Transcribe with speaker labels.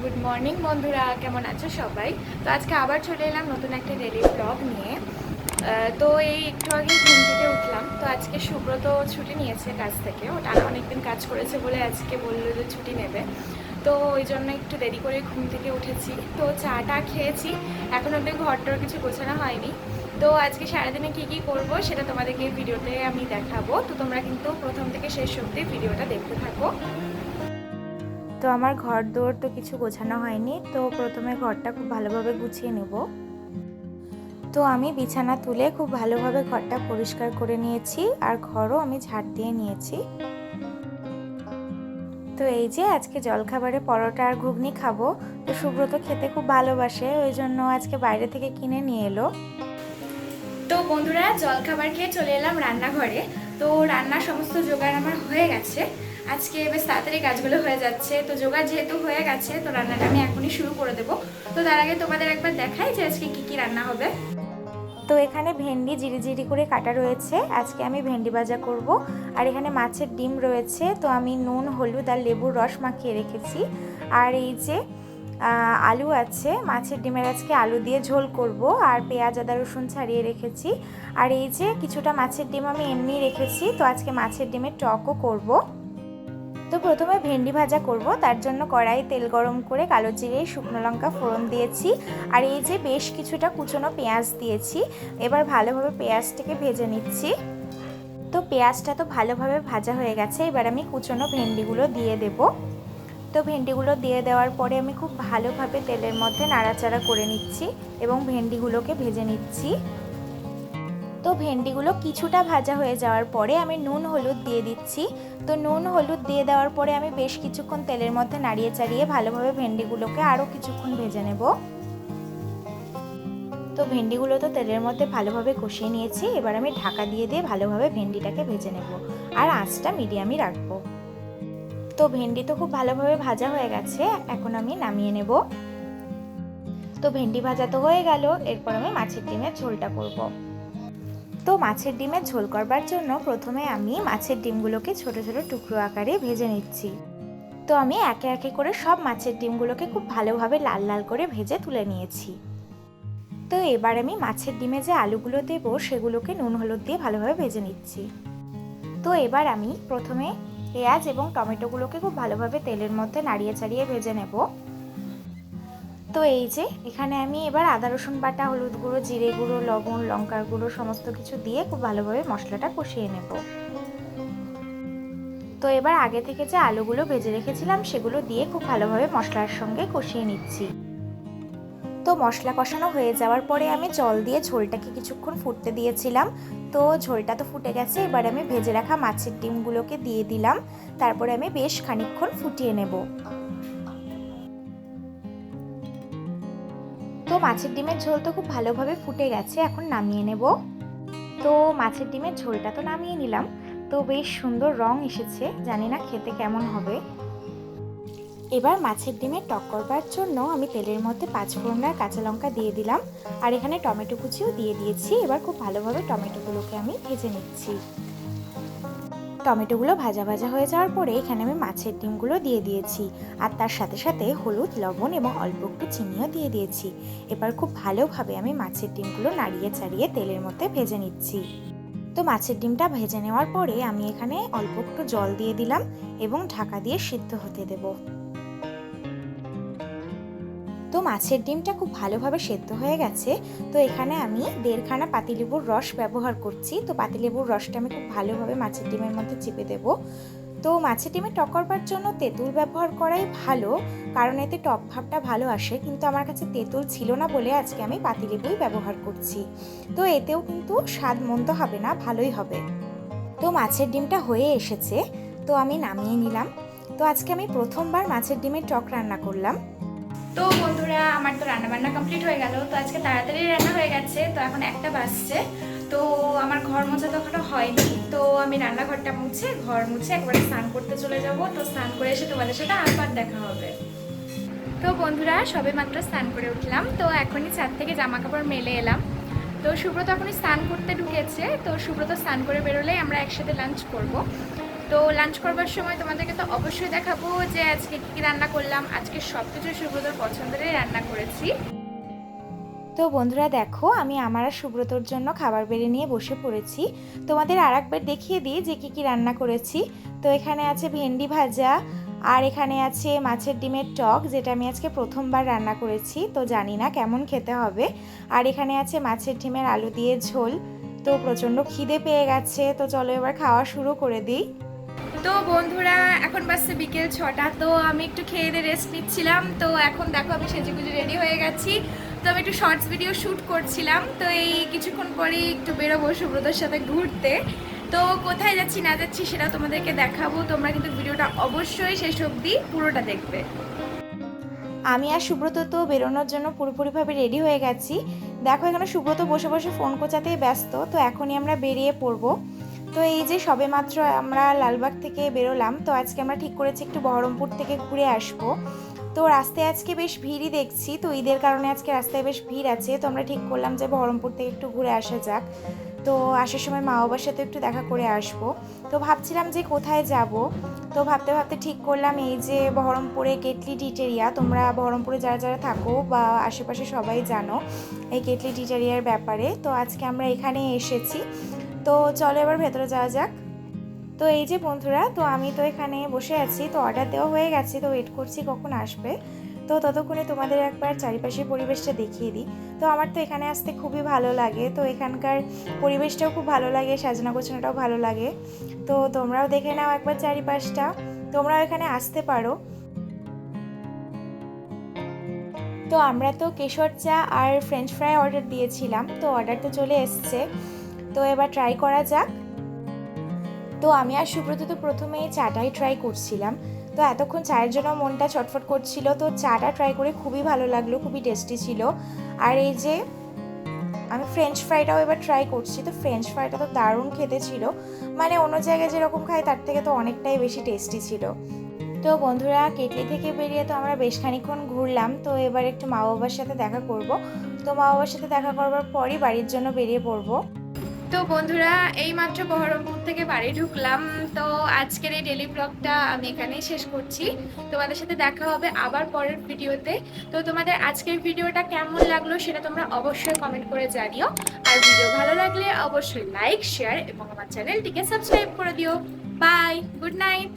Speaker 1: Good morning বন্ধুরা, কেমন আছো সবাই? তো আজকে আবার চলে এলাম নতুন একটা ডেলি ব্লগ নিয়ে। তো এই একটু আগে ঘুম থেকে উঠলাম। তো আজকে সুব্রত ছুটি নিয়েছে কাজ থেকে। ও টানা অনেকদিন কাজ করেছে বলে আজকে বলল যে ছুটি নেবে। তো ওই জন্য একটু দেরি করে ঘুম থেকে উঠেছি। তো চাটা খেয়েছি। এখন অব্দি ঘরটার কিছু গোছানো হয়নি। তো আজকে সারাদিনে কী কী করব সেটা তোমাদেরকে ভিডিওতে আমি দেখাবো। তো তোমরা কিন্তু প্রথম থেকে শেষ অবধি ভিডিওটা দেখতে থাকো। তো আমার ঘর দৌড় তো কিছু গোছানো হয়নি, তো প্রথমে ঘরটা খুব ভালোভাবে গুছিয়ে নেব। তো আমি বিছানা তুলে খুব ভালোভাবে ঘরটা পরিষ্কার করে নিয়েছি, আর ঘরও আমি ঝাড় দিয়ে নিয়েছি। তো এই যে আজকে জলখাবারে পরোটা আর ঘুগনি খাব, তো সুব্রত খেতে খুব ভালোবাসে, ওই জন্য আজকে বাইরে থেকে কিনে নিয়ে এলো। তো বন্ধুরা, জলখাবার খেয়ে চলে এলাম রান্নাঘরে, তো রান্নার সমস্ত জোগাড় আমার হয়ে গেছে। আজকে বেশ তাড়াতাড়ি কাজগুলো হয়ে যাচ্ছে। তো জোগাড় যেহেতু হয়ে গেছে, তো রান্নাটা আমি এখনই শুরু করে দেবো। তো তার আগে তোমাদের একবার দেখাই যে আজকে কি কি রান্না হবে। তো এখানে ভেন্ডি জিরি জিরি করে কাটা রয়েছে। আজকে আমি ভেন্ডি ভাজা করব। আর এখানে মাছের ডিম রয়েছে। তো আমি নুন, হলুদ আর লেবুর রস মাখিয়ে রেখেছি। আর এই যে আলু আছে, মাছের ডিমের আজকে আলু দিয়ে ঝোল করব। আর পেঁয়াজ, আদা, রসুন ছাড়িয়ে রেখেছি। আর এই যে, কিছুটা মাছের ডিম আমি এমনি রেখেছি। তো আজকে মাছের ডিমের টকও করব। তো প্রথমে ভেন্ডি ভাজা করব, তার জন্য কড়াই তেল গরম করে কালো জিরে, শুকনো লঙ্কা ফোড়ন দিয়েছি, আর এই যে বেশ কিছুটা কুচনো পেঁয়াজ দিয়েছি, এবার ভালোভাবে পেঁয়াজটাকে ভেজে নিচ্ছি। তো পেঁয়াজটা তো ভালোভাবে ভাজা হয়ে গেছে, এবার আমি কুচনো ভেন্ডিগুলো দিয়ে দেব। তো ভেন্ডিগুলো দিয়ে দেওয়ার পরে আমি খুব ভালোভাবে তেলের মধ্যে নাড়াচাড়া করে নিচ্ছি এবং ভেন্ডিগুলোকে ভেজে নিচ্ছি। তো ভেন্ডিগুলো কিছুটা ভাজা হয়ে যাওয়ার পরে আমি নুন হলুদ দিয়ে দিচ্ছি। তো নুন হলুদ দিয়ে দেওয়ার পরে আমি বেশ কিছুক্ষণ তেলের মধ্যে নাড়িয়ে চাড়িয়ে ভালোভাবে ভেন্ডিগুলোকে আরও কিছুক্ষণ ভেজে নেব। তো ভেন্ডিগুলো তো তেলের মধ্যে ভালোভাবে কষিয়ে নিয়েছি, এবার আমি ঢাকা দিয়ে দিয়ে ভালোভাবে ভেন্ডিটাকে ভেজে নেব আর আঁচটা মিডিয়ামই রাখব। তো ভেন্ডি তো খুব ভালোভাবে ভাজা হয়ে গেছে, এখন আমি নামিয়ে নেব। তো ভেন্ডি ভাজা তো হয়ে গেল, এরপর আমি মাছের ডিমের ঝোলটা করব। তো মাছের ডিমের ঝোল করবার জন্য প্রথমে আমি মাছের ডিমগুলোকে ছোট ছোট টুকরো আকারে ভেজে নিচ্ছি। তো আমি একে একে করে সব মাছের ডিমগুলোকে খুব ভালোভাবে লাল লাল করে ভেজে তুলে নিয়েছি। তো এবার আমি মাছের ডিমে যে আলুগুলো দেবো, সেগুলোকে নুন, হলুদ দিয়ে ভালোভাবে ভেজে নিচ্ছি। তো এবার আমি প্রথমে পেঁয়াজ এবং টমেটোগুলোকে খুব ভালোভাবে তেলের মধ্যে নাড়িয়ে চাড়িয়ে ভেজে নেব। তো এই যে, এখানে আমি এবার আদা, রসুন বাটা, হলুদ গুঁড়ো, জিরে গুঁড়ো, লবণ, লঙ্কার গুঁড়ো সমস্ত কিছু দিয়ে খুব ভালোভাবে মশলাটা কষিয়ে নেব। তো এবার আগে থেকে যে আলুগুলো ভেজে রেখেছিলাম, সেগুলো দিয়ে খুব ভালোভাবে মশলার সঙ্গে কষিয়ে নিচ্ছি। তো মশলা কষানো হয়ে যাওয়ার পরে আমি জল দিয়ে ঝোলটাকে কিছুক্ষণ ফুটতে দিয়েছিলাম। তো ঝোলটা তো ফুটে গেছে, এবার আমি ভেজে রাখা মাছের ডিমগুলোকে দিয়ে দিলাম। তারপরে আমি বেশ খানিকক্ষণ ফুটিয়ে নেব। মাছের ডিমের ঝোল তো খুব ভালোভাবে ফুটে গেছে, এখন নামিয়ে নেব। তো মাছের ডিমের ঝোলটা তো নামিয়ে নিলাম। তো বেশ সুন্দর রং এসেছে, জানি না খেতে কেমন হবে। এবার মাছের ডিমের টক করবার জন্য আমি তেলের মধ্যে পাঁচ ফোড়ন আর কাঁচা লঙ্কা দিয়ে দিলাম, আর এখানে টমেটো কুচিও দিয়ে দিয়েছি। এবার খুব ভালোভাবে টমেটোগুলোকে আমি ভেজে নিচ্ছি। টমেটোগুলো ভাজা ভাজা হয়ে যাওয়ার পরে এখানে আমি মাছের ডিমগুলো দিয়ে দিয়েছি। আর তার সাথে সাথে হলুদ, লবণ এবং অল্প একটু চিনিও দিয়ে দিয়েছি। এবার খুব ভালোভাবে আমি মাছের ডিমগুলো নাড়িয়ে চাড়িয়ে তেলের মধ্যে ভেজে নিচ্ছি। তো মাছের ডিমটা ভেজে নেওয়ার পরে আমি এখানে অল্প একটু জল দিয়ে দিলাম এবং ঢাকা দিয়ে সিদ্ধ হতে দেবো। তো মাছের ডিমটা খুব ভালোভাবে সেদ্ধ হয়ে গেছে। তো এখানে আমি দেড়খানা পাতিলেবুর রস ব্যবহার করছি। তো পাতিলেবুর রসটা আমি খুব ভালোভাবে মাছের ডিমের মধ্যে চেপে দেবো। তো মাছের ডিমে টক করবার জন্য তেঁতুল ব্যবহার করাই ভালো, কারণ এতে টক ভাবটা ভালো আসে। কিন্তু আমার কাছে তেঁতুল ছিল না বলে আজকে আমি পাতিলেবুই ব্যবহার করছি। তো এতেও কিন্তু স্বাদ মন্দ হবে না, ভালোই হবে। তো মাছের ডিমটা হয়ে এসেছে। তো আমি নামিয়ে নিলাম। তো আজকে আমি প্রথমবার মাছের ডিমের টক রান্না করলাম। তো বন্ধুরা, আমার তো রান্না বান্না কমপ্লিট হয়ে গেল। তো আজকে তাড়াতাড়ি রান্না হয়ে গেছে। তো এখন একটা বাজছে। তো আমার ঘর মোছা তো এখনও হয়নি। তো আমি রান্নাঘরটা মুছে, ঘর মুছে একবারে স্নান করতে চলে যাব। তো স্নান করে এসে তোমাদের সাথে আবার দেখা হবে। তো বন্ধুরা, সবে মাত্র স্নান করে উঠলাম। তো এখনই ছাদ থেকে জামা কাপড় মেলে এলাম। তো সুব্রত এখনই স্নান করতে ঢুকেছে। তো সুব্রত স্নান করে বেরোলেই আমরা একসাথে লাঞ্চ করব।
Speaker 2: তো লাঞ্চ করবার সময় তোমাদেরকে তো অবশ্যই দেখাবো যে আজকে কী কী রান্না করলাম। আজকে সব কিছু সুব্রতর পছন্দেরই রান্না করেছি।
Speaker 1: তো বন্ধুরা দেখো, আমি আমার আর সুব্রতর জন্য খাবার বেড়ে নিয়ে বসে পড়েছি। তোমাদের আর একবার দেখিয়ে দিই যে কী কী রান্না করেছি। তো এখানে আছে ভেন্ডি ভাজা, আর এখানে আছে মাছের ডিমের টক, যেটা আমি আজকে প্রথমবার রান্না করেছি। তো জানি না কেমন খেতে হবে। আর এখানে আছে মাছের ডিমের আলু দিয়ে ঝোল। তো প্রচণ্ড খিদে পেয়ে গেছে। তো চলো এবার খাওয়া শুরু করে দিই।
Speaker 2: তো বন্ধুরা, এখন বাজছে বিকেল ছটা, তো আমি একটু খেয়ে দিয়ে রেস্ট নিচ্ছিলাম। তো এখন দেখো আমি সেজেগুজে রেডি হয়ে গেছি। তো আমি একটু শর্টস ভিডিও শ্যুট করছিলাম। তো এই কিছুক্ষণ পরেই একটু বেরোবো সুব্রতর সাথে ঘুরতে। তো কোথায় যাচ্ছি, না যাচ্ছি সেটা তোমাদেরকে দেখাবো। তোমরা কিন্তু ভিডিওটা অবশ্যই শেষ অবধি পুরোটা দেখবে।
Speaker 1: আমি আর সুব্রত তো বেরোনোর জন্য পুরোপুরিভাবে রেডি হয়ে গেছি। দেখো এখানে সুব্রত বসে বসে ফোন কোচাতেই ব্যস্ত, তো এখনই আমরা বেরিয়ে পড়ব। তো এই যে সবেমাত্র আমরা লালবাগ থেকে বেরোলাম, তো আজকে আমরা ঠিক করেছি একটু বহরমপুর থেকে ঘুরে আসব। তো রাস্তায় আজকে বেশ ভিড়ই দেখছি, তো ঈদের কারণে আজকে রাস্তায় বেশ ভিড় আছে, তো আমরা ঠিক করলাম যে বহরমপুর থেকে একটু ঘুরে আসা যাক। তো আসার সময় মা বাবার সাথে একটু দেখা করে আসব। তো ভাবছিলাম যে কোথায় যাব, তো ভাবতে ভাবতে ঠিক করলাম এই যে বহরমপুরে কেটলি টিটেরিয়া তোমরা বহরমপুরে যারা যারা থাকো বা আশেপাশে সবাই জানো এই কেটলি টিটেরিয়ার ব্যাপারে। তো আজকে আমরা এখানে এসেছি। তো চলো এবার ভেতরে যাওয়া যাক। তো এই যে বন্ধুরা, তো আমি তো এখানে বসে আছি, তো অর্ডার দেওয়া হয়ে গেছে, তো ওয়েট করছি কখন আসবে। তো ততক্ষণে তোমাদের একবার চারিপাশের পরিবেশটা দেখিয়ে দিই। তো আমার তো এখানে আসতে খুবই ভালো লাগে, তো এখানকার পরিবেশটাও খুব ভালো লাগে, সাজানো গোছানোটাও ভালো লাগে। তো তোমরাও দেখে নাও একবার চারিপাশটা, তোমরাও এখানে আসতে পারো। তো আমরা তো কেশর চা আর ফ্রেঞ্চ ফ্রাই অর্ডার দিয়েছিলাম, তো অর্ডার তো চলে এসছে। তো এবার ট্রাই করা যাক। তো আমি আর সুব্রত তো প্রথমেই চাটাই ট্রাই করছিলাম। তো এতক্ষণ চায়ের জন্য মনটা ছটফট করছিল, তো চাটা ট্রাই করে খুবই ভালো লাগল, খুবই টেস্টি ছিল। আর এই যে আমি ফ্রেঞ্চ ফ্রাইটাও এবার ট্রাই করছি, তো ফ্রেঞ্চ ফ্রাইটা তো দারুণ খেতে ছিল। মানে অন্য জায়গায় যেরকম খাই, তার থেকে তো অনেকটাই বেশি টেস্টি ছিল। তো বন্ধুরা, কেটলি থেকে বেরিয়ে তো আমরা বেশ খানিক্ষণ ঘুরলাম। তো এবার একটু মা বাবার সাথে দেখা করব। তো মা বাবার সাথে দেখা করবার পরই বাড়ির জন্য বেরিয়ে পড়ব।
Speaker 2: তো বন্ধুরা এই মাত্র বহরমপুর থেকে বাড়ি ঢুকলাম। তো আজকের এই ডেলি ব্লগটা আমি এখানেই শেষ করছি। তোমাদের সাথে দেখা হবে আবার পরের ভিডিওতে। তো তোমাদের আজকের ভিডিওটা কেমন লাগল সেটা তোমরা অবশ্যই কমেন্ট করে জানিও। আর ভিডিও ভালো লাগলে অবশ্যই লাইক শেয়ার এবং আমার চ্যানেলটিকে সাবস্ক্রাইব করে দিও। Bye good night